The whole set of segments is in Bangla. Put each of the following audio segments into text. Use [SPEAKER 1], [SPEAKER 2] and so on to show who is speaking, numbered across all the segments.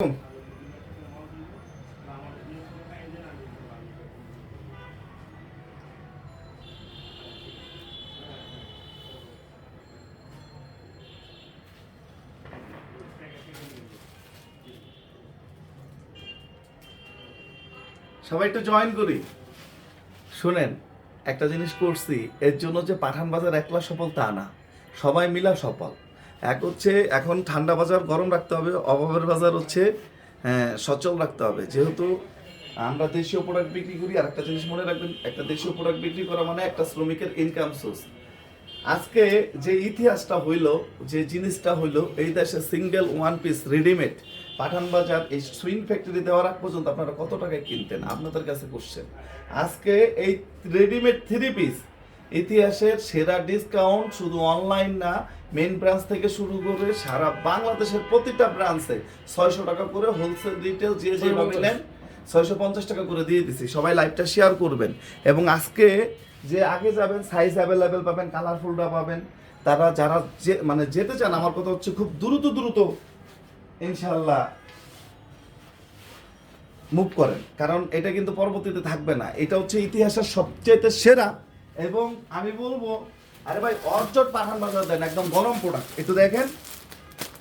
[SPEAKER 1] সবাই একটু জয়েন করি। শুনেন, একটা জিনিস করছি, এর জন্য যে পাঠান বাজার একলা সফল তা না। সবাই মিলা সফল। এক হচ্ছে এখন ঠান্ডা বাজার গরম রাখতে হবে অভাবের বাজার হচ্ছে হ্যাঁ, সচল রাখতে হবে। যেহেতু আমরা দেশীয় প্রোডাক্ট বিক্রি করি আর একটা জিনিস মনে রাখবেন একটা দেশীয় প্রোডাক্ট বিক্রি করা মানে একটা শ্রমিকের ইনকাম সোর্স আজকে যে ইতিহাসটা হইল যে জিনিসটা হইল এই দেশে single one piece readymade Pathan Bazar এই সুইং ফ্যাক্টরি দেওয়ার আগ পর্যন্ত আপনারা কত টাকায় কিনতেন? আপনাদের কাছে কোশ্চেন আজকে এই রেডিমেড থ্রি পিস ইতিহাসের সেরা ডিসকাউন্ট শুধু অনলাইন না মেন ব্রাঞ্চ থেকে শুরু করে সারা বাংলাদেশের প্রতিটা ব্রাঞ্চে ছয়শো টাকা করে হোলসেল রিটেল যে যেভাবে নেন ছয়শো পঞ্চাশ টাকা করে দিয়ে দিছি। সবাই লাইভটা শেয়ার করবেন। এবং আজকে যে আগে যাবেন সাইজ অ্যাভেলেবেল পাবেন কালারফুলটা পাবেন তারা যারা যে মানে যেতে চান আমার কথা হচ্ছে খুব দ্রুত দ্রুত ইনশাল্লাহ মুভ করেন। কারণ এটা কিন্তু পরবর্তীতে থাকবে না। এটা হচ্ছে ইতিহাসের সবচেয়ে সেরা। এবং আমি বলব আরে ভাই, অর্জট পাঠান বাজার দেন, একদম গরম প্রোডাক্ট একটু দেখেন।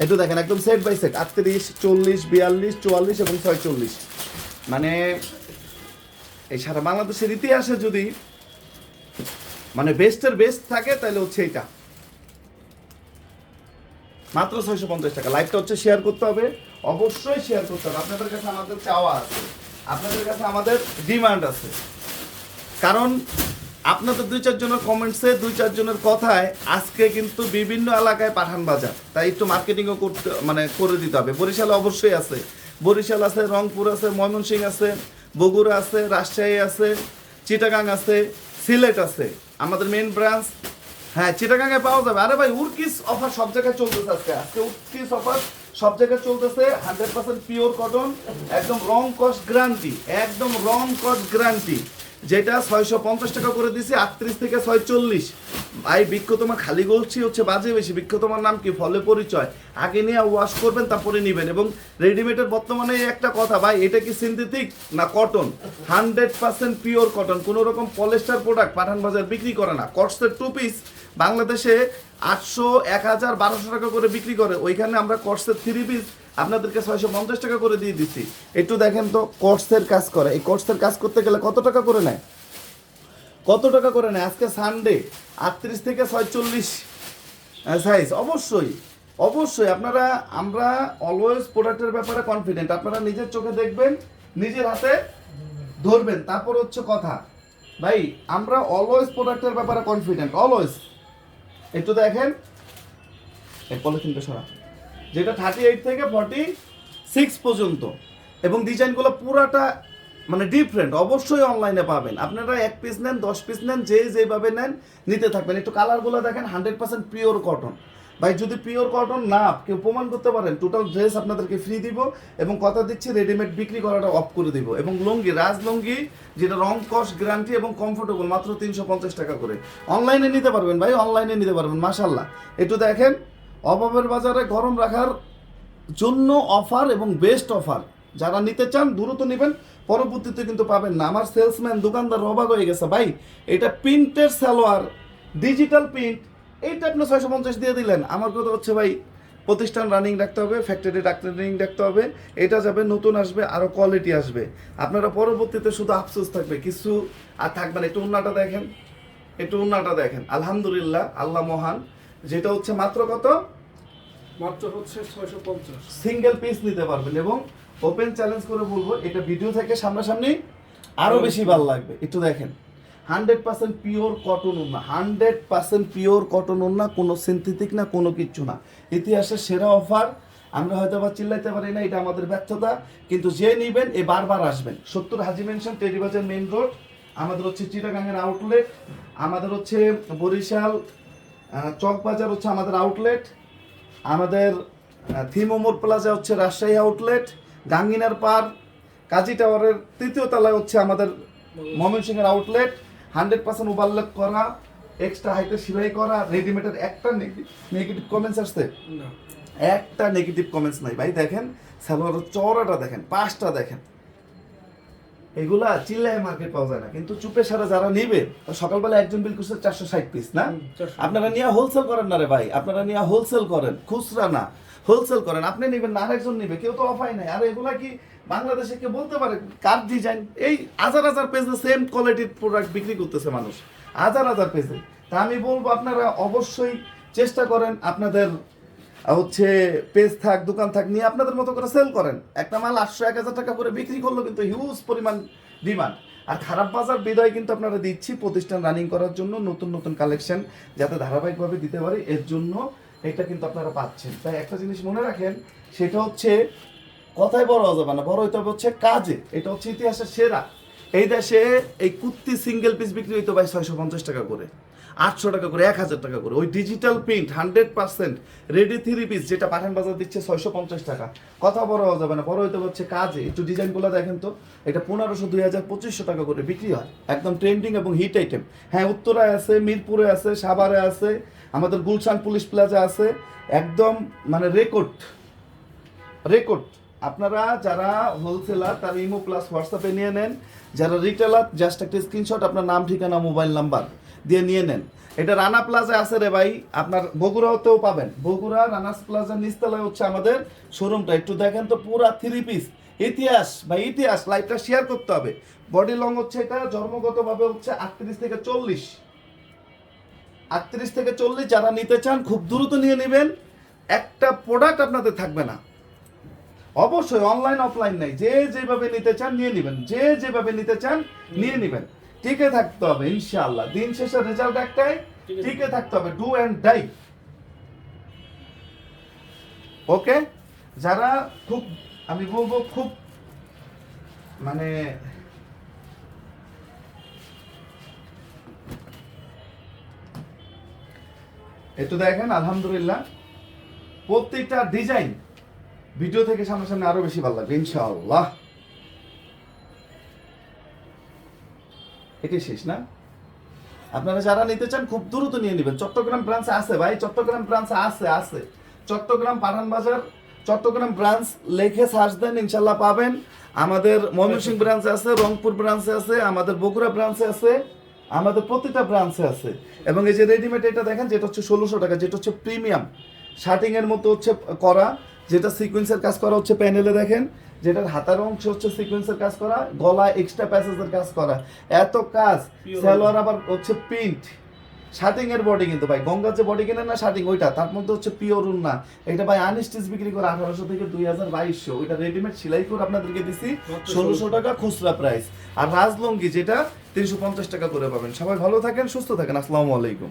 [SPEAKER 1] একটু দেখেন, একদম সেট বাই সেট আটত্রিশ, চল্লিশ, বিয়াল্লিশ, চুয়াল্লিশ এবং ছয়চল্লিশ। মানে সারা বাংলাদেশের ইতিহাসে যদি মানে বেস্টের বেস্ট থাকে, তাহলে হচ্ছে এইটা। মাত্র ছয়শো পঞ্চাশ টাকা। লাইভটা হচ্ছে শেয়ার করতে হবে। অবশ্যই শেয়ার করতে হবে। আপনাদের কাছে আমাদের চাওয়া আছে। আপনাদের কাছে আমাদের ডিমান্ড আছে। কারণ আপনাদের দুই চারজনের কমেন্টসে দুই চারজনের কথায় আজকে কিন্তু বিভিন্ন এলাকায় পাঠান বাজার। তাই একটু মার্কেটিংও করতে মানে করে দিতে হবে। বরিশালে অবশ্যই আছে। বরিশাল আছে, রংপুর আছে, ময়মনসিংহ আছে, বগুড়া আছে, রাজশাহী আছে, চিটাগাং আছে, সিলেট আছে। আমাদের মেন ব্রাঞ্চ হ্যাঁ চিটাগাঙে পাওয়া যাবে। আরে ভাই, উর্কিস অফার সব জায়গায় চলতেছে আজকে। আজকে উর্কিস অফার সব জায়গায় চলতেছে। হান্ড্রেড পার্সেন্ট পিওর কটন একদম রং কস্ট গ্যারান্টি একদম রং কস্ট গ্যারান্টি যেটা ছয়শো পঞ্চাশ টাকা করে দিছি, আটত্রিশ থেকে ছয় চল্লিশ ভাই বৃক্ষ তোমার খালি গলছি হচ্ছে বাজে বেশি। বৃক্ষ তোমার নাম কি? ফলে পরিচয়। আগে নিয়ে ওয়াশ করবেন, তারপরে নেবেন। এবং রেডিমেডের বর্তমানে একটা কথা, ভাই, এটা কি সিনথেটিক না cotton hundred percent pure cotton কোনো রকম পলেস্টার প্রোডাক্ট পাঠান বাজার বিক্রি করে না। কটসের টু পিস বাংলাদেশে আটশো এক হাজার বারোশো টাকা করে বিক্রি করে। ওইখানে আমরা কটসের থ্রি পিস আপনাদেরকে ছয়শো পঞ্চাশ টাকা করে দিয়ে দিচ্ছি। একটু দেখেন তো কটসের কাজ করে। এই কটসের কাজ করতে গেলে কত টাকা করে নেয়? কত টাকা করে নেয়? আজকে সানডে আটত্রিশ থেকে ছয়চল্লিশ সাইজ অবশ্যই অবশ্যই। আপনারা, আমরা অলওয়েজ প্রোডাক্টের ব্যাপারে কনফিডেন্ট আপনারা নিজের চোখে দেখবেন, নিজের হাতে ধরবেন। তারপর হচ্ছে কথা। ভাই, আমরা অলওয়েজ প্রোডাক্টের ব্যাপারে কনফিডেন্ট অলওয়েজ একটু দেখেন। পলিথিনটা সরা যেটা থার্টি এইট থেকে ফর্টি সিক্স পর্যন্ত। এবং ডিজাইনগুলো পুরাটা মানে ডিফারেন্ট অবশ্যই অনলাইনে পাবেন। আপনারা এক পিস নেন, দশ পিস নেন, যে যেভাবে নেন, নিতে থাকবেন। একটু কালারগুলো দেখেন হান্ড্রেড পার্সেন্ট পিওর কটন ভাই, যদি পিওর কটন না, কেউ প্রমাণ করতে পারেন টোটাল ড্রেস আপনাদেরকে ফ্রি দিব এবং কথা দিচ্ছি রেডিমেড বিক্রি করাটা অফ করে দিব। এবং লুঙ্গি রাজ লুঙ্গি যেটা রং কস্ট গ্যারান্টি এবং কমফোর্টেবল মাত্র তিনশো পঞ্চাশ টাকা করে। অনলাইনে নিতে পারবেন ভাই অনলাইনে নিতে পারবেন মাশাল্লাহ একটু দেখেন অভাবের বাজারে গরম রাখার জন্য অফার এবং বেস্ট অফার। যারা নিতে চান, দ্রুত নেবেন। পরবর্তীতে কিন্তু পাবেন না। আমার সেলসম্যান, দোকানদার অবাক হয়ে গেছে। ভাই, এটা প্রিন্টের সালোয়ার ডিজিটাল প্রিন্ট এইটা আপনি ছয়শো পঞ্চাশ দিয়ে দিলেন। আমার কথা হচ্ছে ভাই, প্রতিষ্ঠান রানিং রাখতে হবে ফ্যাক্টরি রানিং রাখতে হবে। এটা যাবে, নতুন আসবে আরও কোয়ালিটি আসবে। আপনারা পরবর্তীতে শুধু আফসোস থাকবে। কিছু আর থাকবে না। একটু উন্নাটা দেখেন। একটু উন্নাটা দেখেন। আলহামদুলিল্লাহ, আল্লাহ মহান। যেটা হচ্ছে মাত্র কত?
[SPEAKER 2] মাত্র হচ্ছে ছয়শো পঞ্চাশ।
[SPEAKER 1] সিঙ্গেল পিস নিতে পারবেন এবং ওপেন চ্যালেঞ্জ করে বলব এটা ভিডিও থেকে সামনাসামনি আরও বেশি ভালো লাগবে। একটু দেখেন। হান্ড্রেড পার্সেন্ট পিওর কটন উন্না। হান্ড্রেড পার্সেন্ট পিওর কটন উন্না কোনো সিনথেটিক না কোনো কিচ্ছু না। ইতিহাসের সেরা অফার আমরা হয়তো বা চিল্লাইতে পারি না এটা আমাদের ব্যর্থতা। কিন্তু যে নিবেন এ বারবার আসবেন। সত্তর Haji mansion Terribazar main road আমাদের হচ্ছে চিটাগাংয়ের আউটলেট আমাদের হচ্ছে বরিশাল চকবাজার হচ্ছে আমাদের আউটলেট আমাদের থিমোমোর প্লাজা হচ্ছে রাজশাহী আউটলেট গাঙ্গিনার পার্ক কাজী টাওয়ারের তৃতীয় তলায় হচ্ছে আমাদের ময়মনসিংহের আউটলেট হান্ড্রেড পার্সেন্ট ওভারলেপ করা এক্সট্রা হাইতে সেলাই করা রেডিমেডের একটা নেগেটিভ কমেন্টস আসছে? একটা নেগেটিভ কমেন্টস নাই। ভাই দেখেন সালোয়ারের চওড়াটা দেখেন পাঁচটা দেখেন। এগুলা চিল্লায় মার্কেট পাওয়া যায় না। কিন্তু চুপে সারা যারা নিবে সকালবেলা একজন বিল করছে চারশো ষাট পিস না? আপনারা নিয়ে হোলসেল করেন না রে ভাই। আপনারা নিয়ে হোলসেল করেন খুচরা না হোলসেল করেন। আপনি নেবেন না আরেকজন নিবে কেউ তো অফাই নাই। আর এগুলা কি বাংলাদেশে কেউ বলতে পারে? কার ডিজাইন এই হাজার হাজার পেজে সেম কোয়ালিটির প্রোডাক্ট বিক্রি করতেছে মানুষ। হাজার হাজার পেজে তা আমি বলব আপনারা অবশ্যই চেষ্টা করেন আপনাদের হচ্ছে পেজ থাক, দোকান থাক নিয়ে আপনাদের মতো করে সেল করেন। একটা মাল আটশো, এক হাজার টাকা করে বিক্রি করল কিন্তু হিউজ পরিমাণ ডিমান্ড আর খারাপ বাজার বিদায় কিন্তু আপনারা দিচ্ছি প্রতিষ্ঠান রানিং করার জন্য, নতুন নতুন কালেকশন যাতে ধারাবাহিকভাবে দিতে পারি। এর জন্য এটা কিন্তু আপনারা পাচ্ছেন। তাই একটা জিনিস মনে রাখেন, সেটা হচ্ছে কথাই বড় হওয়া যাবে না বড় হইতে হবে হচ্ছে কাজে। এটা হচ্ছে ইতিহাসের সেরা। এই দেশে এই কুর্তি সিঙ্গেল পিস বিক্রি হইতো ভাই ছয়শো পঞ্চাশ টাকা করে, আটশো টাকা করে, এক হাজার টাকা করে। ওই digital print hundred percent ready three piece যেটা পাঠান বাজার দিচ্ছে ছয়শো পঞ্চাশ টাকা। কথা বড় হওয়া যাবে না, বড় হইতে হচ্ছে কাজে। একটু ডিজাইনগুলো দেখেন তো, এটা পনেরোশো, দুই হাজার, পঁচিশশো টাকা করে বিক্রি হয়। একদম ট্রেন্ডিং এবং হিট আইটেম হ্যাঁ উত্তরায় আছে, মিরপুরে আছে, সাভারে আছে, আমাদের গুলশান পুলিশ প্লাজা আছে। একদম মানে রেকর্ড রেকর্ড আপনারা যারা হোলসেলার তারা ইমো প্লাস হোয়াটসঅ্যাপে নিয়ে নেন। যারা রিটেলার জাস্ট একটা স্ক্রিনশট আপনার নাম, ঠিকানা মোবাইল নাম্বার দিয়ে নিয়ে নেন। এটা রানা প্লাজা আছে রে ভাই, আপনার বগুড়াতেও পাবেন। বগুড়া, রানাস প্লাজার নিচতলায় হচ্ছে আমাদের শোরুমটা একটু দেখেন তো পুরা থ্রি পিস ইতিহাস, ভাই, ইতিহাস লাইফটা শেয়ার করতে হবে। বডি লং হচ্ছে এটা, জন্মগতভাবে হচ্ছে আটত্রিশ থেকে চল্লিশ। আটত্রিশ থেকে চল্লিশ, যারা নিতে চান, খুব দ্রুত নিয়ে নেবেন। একটা প্রোডাক্ট আপনাদের থাকবে না। অবশ্যই অনলাইন অফলাইন নাই। যে যেভাবে নিতে চান নিয়ে নেবেন। যে যেভাবে নিতে চান নিয়ে নেবেন। টিকে থাকতে হবে ইনশাআল্লাহ। দিন শেষে রেজাল্ট একটাই
[SPEAKER 2] টিকে
[SPEAKER 1] থাকতে হবে। Do and die okay? যারা খুব আমি বলব খুব মানে একটু দেখেন আলহামদুলিল্লাহ প্রত্যেকটা ডিজাইন ভিডিও থেকে সামনাসামনি আরও বেশি ভালো লাগবে, ইনশাআল্লাহ। এটি শেষ, না? আপনারা যারা নিতে চান, খুব দ্রুত নিয়ে নেবেন। চট্টগ্রাম ব্রাঞ্চ আছে ভাই, চট্টগ্রাম ব্রাঞ্চ আছে আছে। চট্টগ্রাম পাঠান বাজার, চট্টগ্রাম ব্রাঞ্চ লেখে সার্চ দেন ইনশাল্লাহ পাবেন। আমাদের ময়মনসিংহ ব্রাঞ্চে আছে, রংপুর ব্রাঞ্চে আছে, আমাদের বগুড়া ব্রাঞ্চে আছে, আমাদের প্রতিটা ব্রাঞ্চে আছে। এবং এই যে রেডিমেড এটা দেখেন, যেটা হচ্ছে ষোলোশো টাকা, যেটা হচ্ছে প্রিমিয়াম। শার্টিং এর মতো হচ্ছে করা। যেটা সিকোয়েন্সের কাজ করা হচ্ছে প্যানেলে দেখেন যেটার হাতার অংশ হচ্ছে সিকোয়েন্সের কাজ করা গলা এক্সট্রা প্যাসেজের কাজ করা। এত কাজ সালোয়ার আবার হচ্ছে প্রিন্ট শার্টিং এর বডি কিন্তু ভাই গঙ্গার যে বডি কেনেন না শার্টিং ওইটা তার মধ্যে হচ্ছে পিওর না এটা ভাই আনস্টিচ বিক্রি করে আঠারোশো থেকে দুই হাজার বাইশশো। ওইটা রেডিমেড সেলাই করে আপনাদেরকে দিছি ষোলোশো টাকা খুচরা প্রাইস আর রাজলঙ্গি যেটা তিনশো পঞ্চাশ টাকা করে পাবেন। সবাই ভালো থাকেন সুস্থ থাকেন। আসসালামু আলাইকুম।